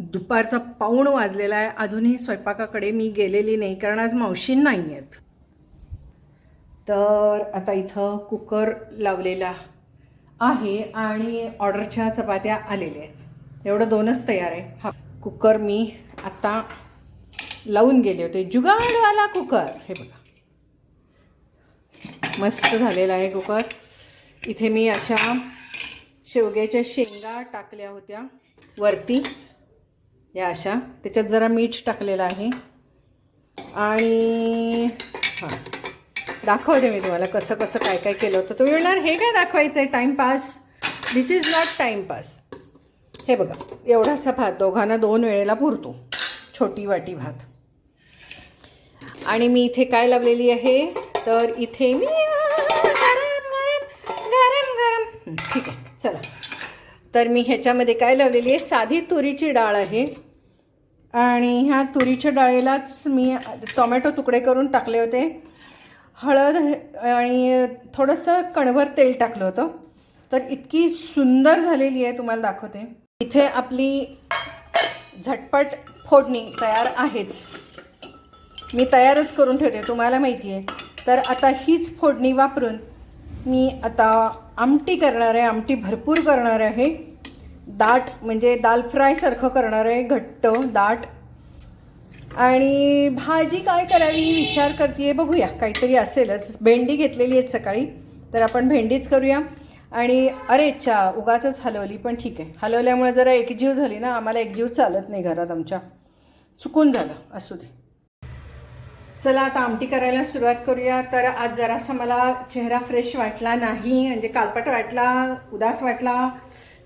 दुपारचा पाऊण वाजलेला आहे. अजूनही स्वयंपाकाकडे मी गेलेली नाही कारण आज मावशी नाही आहेत. तर आता इथं कुकर लावलेला आहे आणि ऑर्डरच्या चपात्या आलेल्या आहेत. एवढं दोनच तयार आहे. हा कुकर मी आता लावून गेले होते. जुगाडवाला कुकर. हे बघा. मस्त झालेला आहे कुकर. इथे मी अशा शेवग्याच्या शेंगा टाकल्या होत्या. वरती या अशा. त्याच्यात जरा मीठ टाकलेलं आहे. आणि हां. दाखवते मी तुम्हाला कसं कसं काय काय केलं होतं. तुम्ही म्हणणार हे काय दाखवायचं आहे timepass this is not timepass हे बघा एवढासा भात. दोघांना दोन वेळेला पुरतो. छोटी वाटी भात. आणि मी इथे काय लावलेली आहे? तर इथे मी गरम गरम गरम गरम. ठीक आहे. चला. तर मी ह्याच्यामध्ये काय लावलेली आहे? साधी तुरीची डाळ आहे. आणि ह्या तुरीच्या डाळीलाच मी टोमॅटो तुकडे करून टाकले होते. हळद आणि थोडंसं कणभर तेल टाकलं होतं. तर इतकी सुंदर झालेली आहे तुम्हाला दाखवते. इथे आपली झटपट फोडणी तयार आहेच. मी तयारच करून ठेवते तुम्हाला माहिती आहे. तर आता हीच फोडणी वापरून मी आता आमटी करणार आहे आमटी भरपूर करणार आहे. दाट म्हणजे दाल फ्रायसारखं करणार आहे घट्ट दाट. आणि भाजी काय करावी विचार करते बघूया. काहीतरी असेलच. भेंडी घेतलेली आहेत सकाळी तर आपण भेंडीच करूया. आणि अरे चा उगाच हलवली पण ठीक आहे. हलवल्यामुळे जरा एकजीव झाली ना आम्हाला एकजीव चालत नाही घरात आमच्या. चुकून झालं असू दे. चला आता आमटी करायला सुरुवात करूया. तर आज जरासा मला चेहरा फ्रेश वाटला नाही म्हणजे कालपट वाटला उदास वाटला.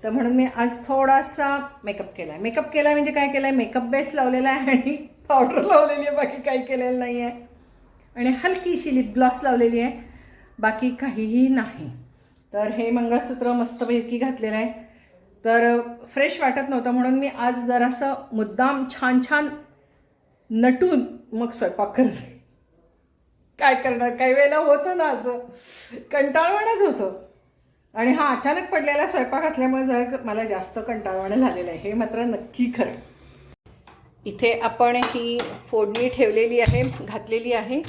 तर म्हणून मी आज थोडासा मेकअप केला आहे मेकअप केला म्हणजे काय केलं आहे मेकअप बेस लावलेला आहे आणि पावडर लावलेली आहे. बाकी काही केलेलं नाही आहे आणि हलकीशी लिप ग्लॉस लावलेली आहे. बाकी काहीही नाही. तर हे मंगळसूत्र मस्तपैकी घातलेलं आहे. तर फ्रेश वाटत नव्हतं म्हणून मी आज जरासं मुद्दाम छान छान नटून मग स्वयंपाक करते. काय करणार? काही वेळेला होतं ना असं. कंटाळवाणच होतं. आणि हा अचानक पडलेला स्वयंपाक असल्यामुळे जर मला जास्त कंटाळवाणं झालेलं आहे. हे मात्र नक्की खरं इथे आपण ही फोडणी ठेवलेली आहे घातलेली आहे.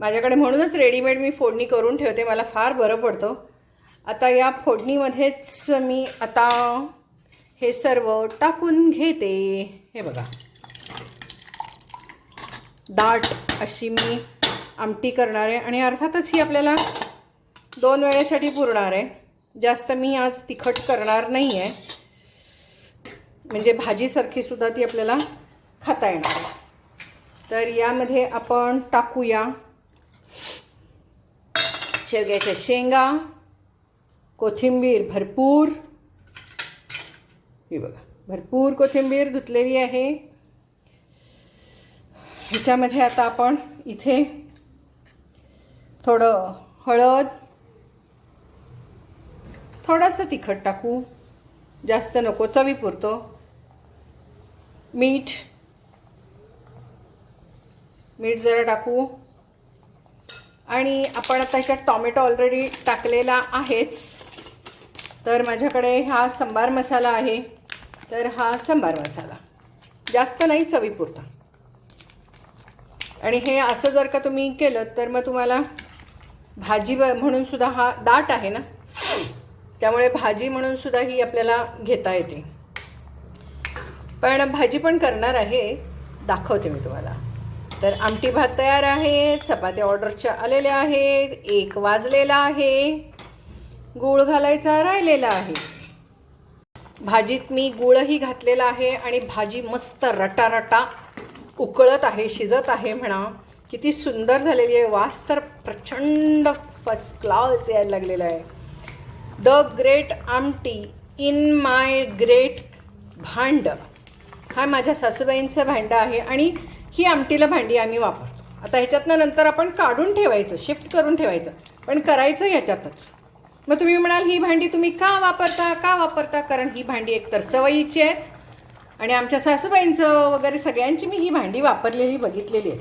माझ्याकडे म्हणूनच रेडीमेड मी फोडणी करून ठेवते. मला फार बरं पडतं. आता या फोडणीमध्येच मी आता हे सर्व टाकून घेते. हे बघा. दाट अशी मी आमटी करणार आहे. आणि अर्थातच ही आपल्याला दोन वेळेसाठी पुरणार आहे. जास्त मी आज तिखट करणार नाही आहे म्हणजे भाजीसारखी सुद्धा ती आपल्याला खाता येणार आहे. तर यामध्ये आपण टाकूया शेवग्याच्या शेंगा कोथिंबीर भरपूर. ही बघा भरपूर कोथिंबीर धुतलेली आहे. ह्याच्यामध्ये आता आपण इथे थोडं हळद थोडंसं तिखट टाकू. जास्त नको चवीपुरतो. मीठ. मीठ जरा टाकू. आणि आपण आता ह्याच्यात टॉमॅटो ऑलरेडी टाकलेला आहेच. तर माझ्याकडे हा संबार मसाला आहे. तर हा संबार मसाला. जास्त नाही चवीपुरता. आणि हे असं जर का तुम्ही केलं तर मग तुम्हाला भाजी म्हणून सुद्धा हा दाट आहे ना? त्यामुळे भाजी म्हणून सुद्धा ही आपल्याला घेता येते. पण भाजी पण करणार आहे दाखवते मी तुम्हाला. तर आमटी भात तयार आहे चपात्या ऑर्डरच्या आलेल्या आहेत एक वाजलेला आहे गूळ घालायचा राहिलेला आहे. भाजीत मी गुळही घातलेला आहे आणि भाजी मस्त रटारटा उकळत आहे शिजत आहे म्हणा. किती सुंदर झालेली आहे. वास तर प्रचंड फर्स्ट क्लास यायला लागलेला आहे. The great amti in my great bhand. हा माझ्या सासूबाईंचं भांडं आहे आणि ही आमटीला भांडी आम्ही वापरतो. आता ह्याच्यातनं नंतर आपण काढून ठेवायचं शिफ्ट करून ठेवायचं. पण करायचं ह्याच्यातच. मग तुम्ही म्हणाल ही भांडी तुम्ही का वापरता? का वापरता? कारण ही भांडी एकतर सवयीची आहे आणि आमच्या सासूबाईंचं वगैरे सगळ्यांची मी ही भांडी वापरलेली बघितलेली आहे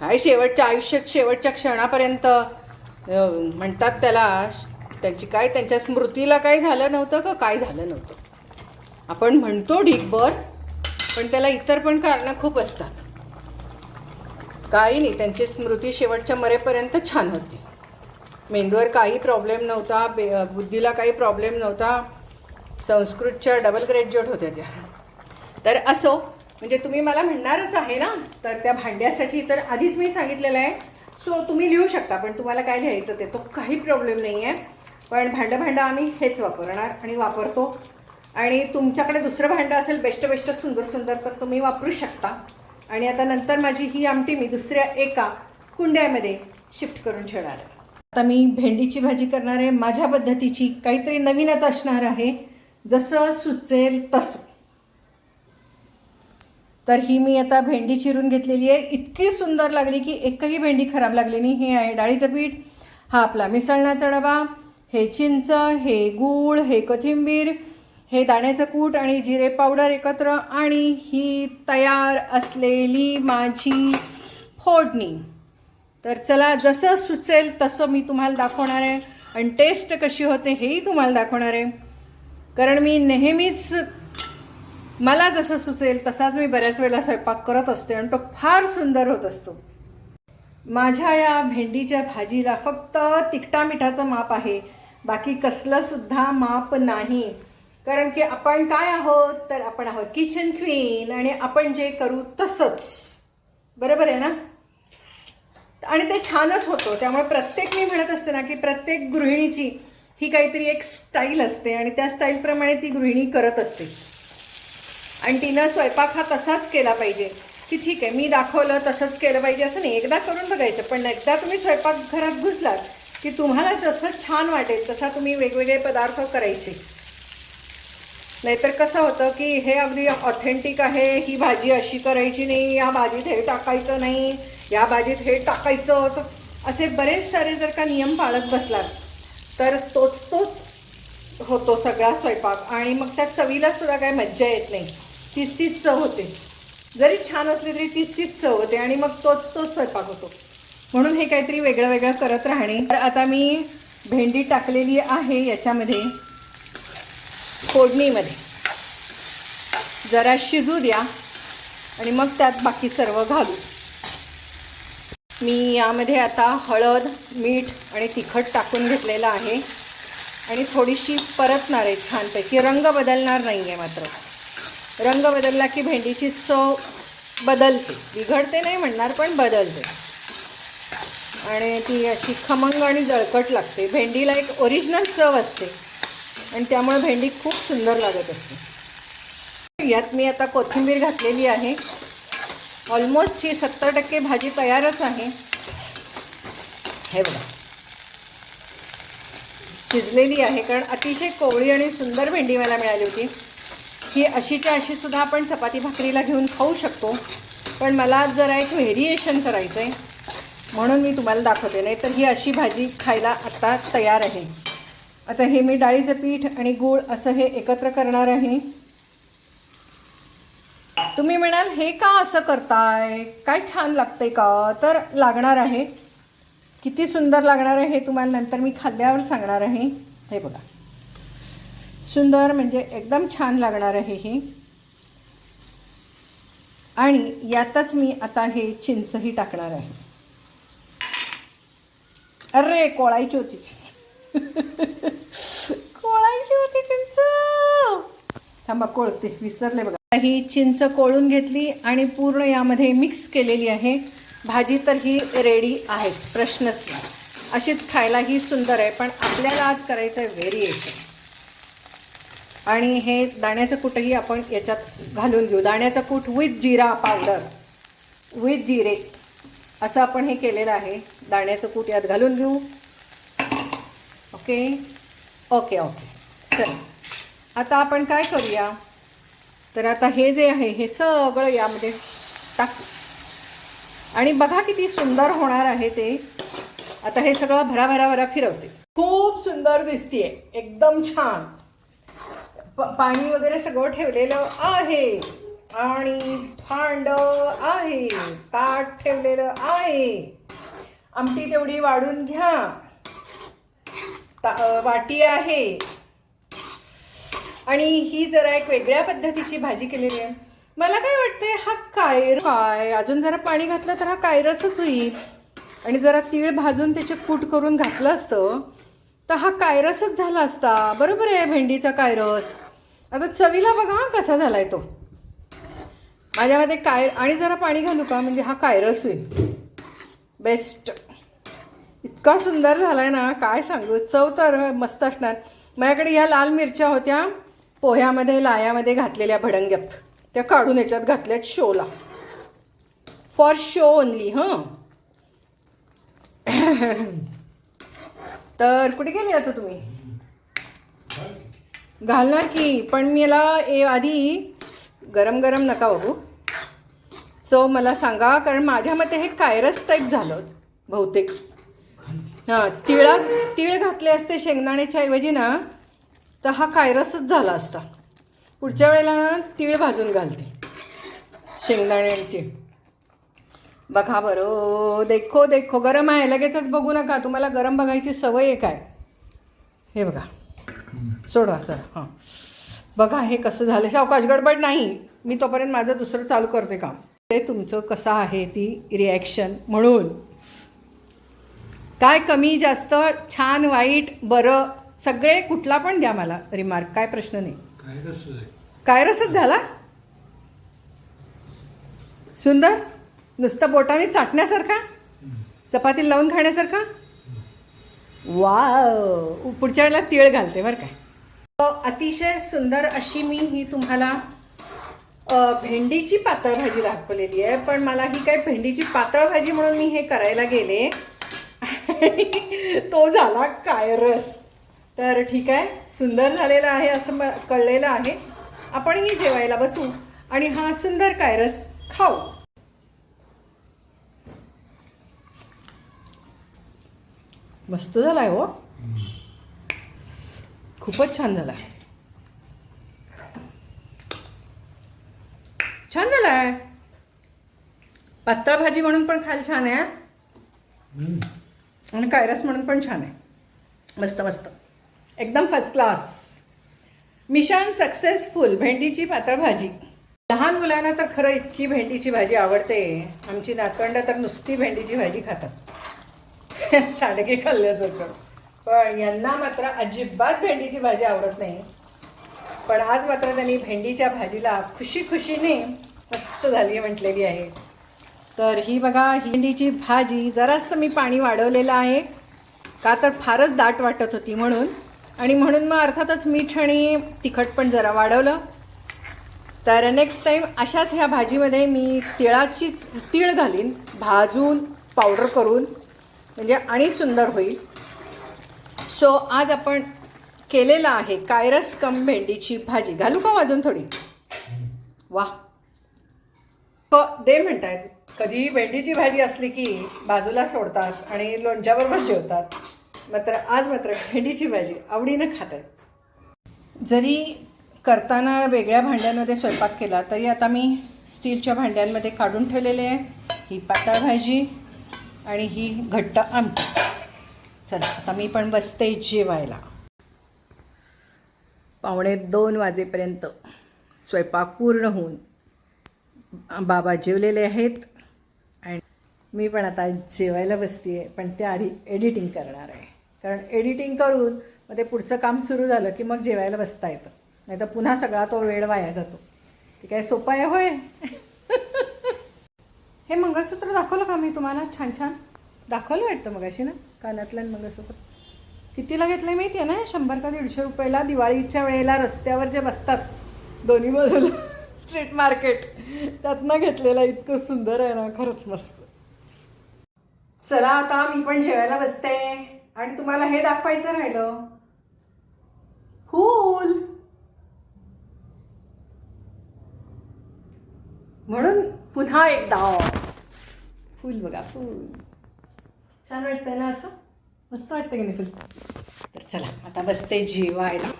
काय शेवटच्या आयुष्यात शेवटच्या क्षणापर्यंत म्हणतात त्याला त्यांची काय त्यांच्या स्मृतीला काय झालं नव्हतं का? काय झालं नव्हतं? आपण म्हणतो ढीकभर पण त्याला इतर पण कारणं खूप असतात. काही नाही त्यांची स्मृती शेवटच्या मरेपर्यंत छान होती. मेंदूवर काही प्रॉब्लेम नव्हता बे बुद्धीला काही प्रॉब्लेम नव्हता. संस्कृतच्या डबल ग्रॅज्युएट होत्या त्या. तर असो म्हणजे तुम्ही मला म्हणणारच आहे ना तर त्या भांड्यासाठी तर आधीच मी सांगितलेलं आहे. सो तुम्ही लिहू शकता पण तुम्हाला काय लिहायचं ते तो काही प्रॉब्लेम नाही आहे पण भांडं भांडं आम्ही हेच वापरणार आणि वापरतो. आणि तुमच्याकडे दुसरं भांडं असेल बेस्ट बेस्ट सुंदर सुंदर तर तुम्ही वापरू शकता. आणि आता नंतर माझी ही आमटी मी दुसऱ्या एका कुंड्यामध्ये शिफ्ट करून ठेवणार आहे. आता मी भेंडीची भाजी करणार आहे. माझ्या पद्धतीची काहीतरी नवीनच असणार आहे. जसं सुचेल तसं. तर ही मी आता भेंडी चिरून घेतलेली आहे. इतकी सुंदर लागली की एकही भेंडी खराब लागली नाही. हे आहे डाळीचं पीठ. हा आपला मिसळण्याचा डबा. हे चिंच हे गूळ हे कोथिंबीर हे दाण्याचं कूट आणि जिरे पावडर एकत्र आणि ही तयार असलेली माझी फोडणी. तर चला जसं सुचेल तसं मी तुम्हाला दाखवणार आहे. आणि टेस्ट कशी होते हेही तुम्हाला दाखवणार आहे. कारण मी नेहमीच मला जसं सुचेल तसाच मी बऱ्याच वेळेला स्वयंपाक करत असते आणि तो फार सुंदर होत असतो. माझ्या या भेंडीच्या भाजीला फक्त तिखटा मिठाचं माप आहे. बाकी कसलं सुद्धा माप नाही. कारण की आपण काय आहोत? तर आपण आहोत किचन क्वीन आणि आपण जे करू तसंच. बरोबर आहे ना? आणि ते छानच होतं. त्यामुळे प्रत्येक मी म्हणत असते ना की प्रत्येक गृहिणीची ही काहीतरी एक स्टाईल असते आणि त्या स्टाईलप्रमाणे ती गृहिणी करत असते. आणि तिनं स्वयंपाक हा तसाच केला पाहिजे. की ठीक आहे मी दाखवलं तसंच केलं पाहिजे असं नाही. एकदा करून बघायचं. पण एकदा तुम्ही स्वयंपाक घरात घुसलात की तुम्हाला जसं छान वाटेल तसा तुम्ही वेगवेगळे पदार्थ करायचे. नाहीतर कसं होतं की हे अगदी ऑथेंटिक आहे ही भाजी अशी करायची नाही या भाजीत हे टाकायचं नाही या भाजीत हे टाकायचं. असे बरेच सारे जर का नियम पाळत बसलात तर तोच तोच होतो सगळा स्वयंपाक. आणि मग त्या चवीला सुद्धा काय मज्जा येत नाही. तीच तीच चव होते. जरी छान असली तरी तीच तीच चव होते आणि मग तोच तोच स्वयंपाक होतो. म्हणून हे काहीतरी वेगळं वेगळं करत राहणे. तर आता मी भेंडी टाकलेली आहे याच्यामध्ये. फोडणीमध्ये. जरा शिजू द्या. आणि मग त्यात बाकी सर्व घालू. मी यामध्ये आता हळद मीठ आणि तिखट टाकून घेतलेलं आहे. आणि थोडीशी परतणार आहे छानपैकी. रंग बदलणार नाही आहे मात्र. रंग बदलला की भेंडीची चव बदलते. बिघडते नाही म्हणणार पण बदलते. आणि ती अशी खमंग आणि जळकट लागते. भेंडीला एक ओरिजिनल चव असते. आणि त्यामुळे भेंडी खूप सुंदर लागत असते. यात मी आता कोथिंबीर घातलेली आहे. ऑलमोस्ट ही सत्तर टक्के भाजी तयारच आहे. हे बघा. शिजलेली आहे कारण अतिशय कोवळी आणि सुंदर भेंडी मला मिळाली होती. ही अशीच्या अशी सुद्धा आपण चपाती भाकरीला घेऊन खाऊ शकतो. पण मला जरा एक व्हेरिएशन करायचं आहे म्हणून मी तुम्हाला दाखवते. नाही तर ही अशी भाजी खायला आत्ता तयार आहे. आता हे मी डाळीचं पीठ आणि गूळ असं हे एकत्र करणार आहे. तुम्ही म्हणाल हे का असं करताय? काय छान लागतंय का? तर लागणार आहे. किती सुंदर लागणार आहे हे तुम्हाला नंतर मी खाल्ल्यावर सांगणार आहे. हे बघा. सुंदर म्हणजे एकदम छान लागणार आहे हे. आणि यातच मी आता हे चिंचही टाकणार आहे. अरे कोळायची होती चिंच. कोळायची होती चिंच. थांबा कोळते विसरले बघा. ही चिंच कोळून घेतली आणि पूर्ण यामध्ये मिक्स केलेली आहे. भाजी तर ही रेडी आहेच प्रश्नच नाही. अशीच खायला ही सुंदर आहे पण आपल्याला आज करायचं आहे व्हेरिएशन आणि हे दाण्याचं कूटही आपण याच्यात घालून घेऊ. दाण्याचं कूट विथ जिरा पावडर विथ जिरे असं आपण हे केलेलं आहे. दाण्याचं कूट यात घालून घेऊ. ओके ओके ओके चल. आता आपण काय करूया? तर आता हे जे आहे हे सगळं यामध्ये टाकू. आणि बघा किती सुंदर होणार आहे ते. आता हे सगळं भरा भरा भरा फिरवते. खूप सुंदर दिसतीये. एकदम छान. पाणी वगैरे सगळं ठेवलेलं आहे. आणि भांड आहे. ताट ठेवलेलं आहे. आमटी तेवढी वाढून घ्या. ता- वाटी आहे. आणि ही जरा एक वेगळ्या पद्धतीची भाजी केलेली आहे. मला काय वाटतंय हा कायर काय? अजून जरा पाणी घातलं तर हा कायरसच होईल. आणि जरा तीळ भाजून त्याचे कूट करून घातलं असतं तर हा कायरसच झाला असता. बरोबर आहे भेंडीचा कायरस. आता चवीला बघा कसा कसा झालाय तो. माझ्यामध्ये काय आणि जरा पाणी घालू का? म्हणजे हा कायरस होईल. बेस्ट. इतका सुंदर झाला आहे ना काय सांगू? चव तर मस्त असणार. माझ्याकडे ह्या लाल मिरच्या होत्या पोह्यामध्ये लायामध्ये घातलेल्या भडंग्यात. त्या काढून याच्यात घातल्यात शोला. फॉर शो ओनली हं. तर कुठे गेले आता तुम्ही? घालणार की पण मी याला ए आधी गरम गरम नका बघू. सो मला सांगा कारण माझ्या मते हे कायरस टाईप झालं बहुतेक. हां तिळाच तीळ घातले असते शेंगदाण्याच्या ऐवजी ना तर हा कायरसच झाला असता. पुढच्या वेळेला तीळ भाजून घालते. शेंगदाणे आणि तीळ. बघा बरं देखो देखो गरम आहे लगेचच बघू नका. तुम्हाला गरम बघायची सवय आहे काय? हे बघा. सोडवा सर. हां. बघा हे कसं झालं? सावकाश गडबड नाही. मी तोपर्यंत माझं दुसरं चालू करते काम. ते तुमचं कसं आहे ती रिॲक्शन म्हणून. काय कमी जास्त छान वाईट बरं सगळे कुठला पण द्या मला रिमार्क काय प्रश्न नाही. काय रसच झाला? सुंदर नुसतं बोटाने चाटण्यासारखा चपाती लावून खाण्यासारखा? वा पुढच्या वेळेला तीळ घालते बरं काय अतिशय सुंदर अशी मी ही तुम्हाला भेंडीची पातळ भाजी दाखवलेली आहे पण मला ही काय भेंडीची पातळ भाजी म्हणून मी हे करायला गेले. तो झाला काय रस. तर ठीक आहे सुंदर झालेला आहे असं कळलेलं आहे. आपणही जेवायला बसू आणि हा सुंदर कायरस खाऊ. मस्त झालाय हो. खूपच छान झालाय. छान झालाय. पातळ भाजी म्हणून पण खाल छान आहे आणि कायरस म्हणून पण छान आहे. मस्त मस्त. एकदम फर्स्ट क्लास मिशन सक्सेसफुल भेंडीची पातळ भाजी. लहान मुलांना तर खरं इतकी भेंडीची भाजी आवडते. आमची नातवंड तर नुसती भेंडीची भाजी खातात. सांडगे खाल्ल्यासारखं. पण यांना मात्र अजिबात भेंडीची भाजी आवडत नाही. पण आज मात्र त्यांनी भेंडीच्या भाजीला खुशी खुशीने मस्त झाली म्हटलेली आहे. तर ही बघा भेंडीची भाजी जरासं मी पाणी वाढवलेलं आहे. का तर फारच दाट वाटत होती म्हणून. आणि म्हणून मग अर्थातच मीठ आणि तिखट पण जरा वाढवलं. तर नेक्स्ट टाईम अशाच ह्या भाजीमध्ये मी तिळाची तीळ घालीन भाजून पावडर करून. म्हणजे आणि सुंदर होईल. सो आज आपण केलेलं आहे कायरस कम भेंडीची भाजी. घालू का अजून थोडी? वा. प दे म्हणतायत. कधी भेंडीची भाजी असली की बाजूला सोडतात आणि लोणच्याबरोबर जेवतात. मात्र आज मात्र भेंडीची भाजी आवडीनं खात आहेत जरी करताना वेगळ्या भांड्यांमध्ये स्वयंपाक केला तरी आता मी स्टीलच्या भांड्यांमध्ये काढून ठेवलेले आहे. ही पातळ भाजी. आणि ही घट्ट आमटी. चला आता मी पण बसते जेवायला. पावणे दोन वाजेपर्यंत स्वयंपाक पूर्ण होऊन बाबा जेवलेले आहेत. आणि मी पण आता जेवायला बसते आहे पण त्याआधी एडिटिंग करणार आहे. कारण एडिटिंग करून मग ते पुढचं काम सुरू झालं की मग जेवायला बसता येतं. नाही तर पुन्हा सगळा तो वेळ वाया जातो. ते काय सोपं आहे होय? हे मंगळसूत्र दाखवलं का मी तुम्हाला? छान छान. दाखवलं वाटतं मग अशी ना? कानातलं मंगळसूत्र. कितीला घेतलं माहिती आहे ना? शंभर का दीडशे रुपयाला दिवाळीच्या वेळेला रस्त्यावर जे बसतात दोन्ही बाजूला. स्ट्रीट मार्केट त्यातनं घेतलेला इतकं सुंदर आहे ना खरंच मस्त. चला आता मी पण जेवायला बसते. आणि तुम्हाला हे दाखवायचं राहिलं. फूल. म्हणून पुन्हा एकदा. फूल बघा फूल. छान वाटतंय ना असं? मस्त वाटतं की नाही फुल? तर चला आता बसते जेवायला.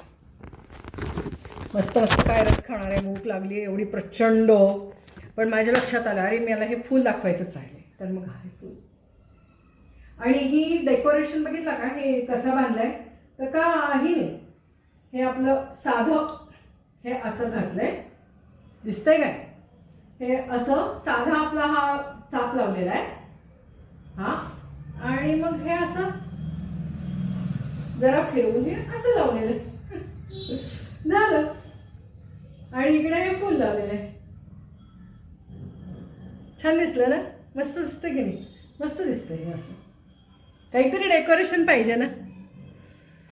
मस्त मस्त काय रस खाणार आहे भूक लागली एवढी प्रचंड. पण माझ्या लक्षात आलं अरे मला हे फूल दाखवायचंच राहिले. तर मग हे फुल. आणि ही डेकोरेशन बघितलं का? हे कसं बांधलंय? तर काही नाही. हे आपलं साधं. हे असं घातलंय दिसतंय काय? हे असं साधा आपला हा चाप लावलेला आहे. हा? आणि मग हे असं जरा फिरवून हे असं लावलेलं आहे. झालं. आणि इकडे हे फुल लावलेलं आहे. छान दिसलं ना? मस्त दिसतं की नाही? मस्त दिसतं हे असं. काहीतरी डेकोरेशन पाहिजे ना?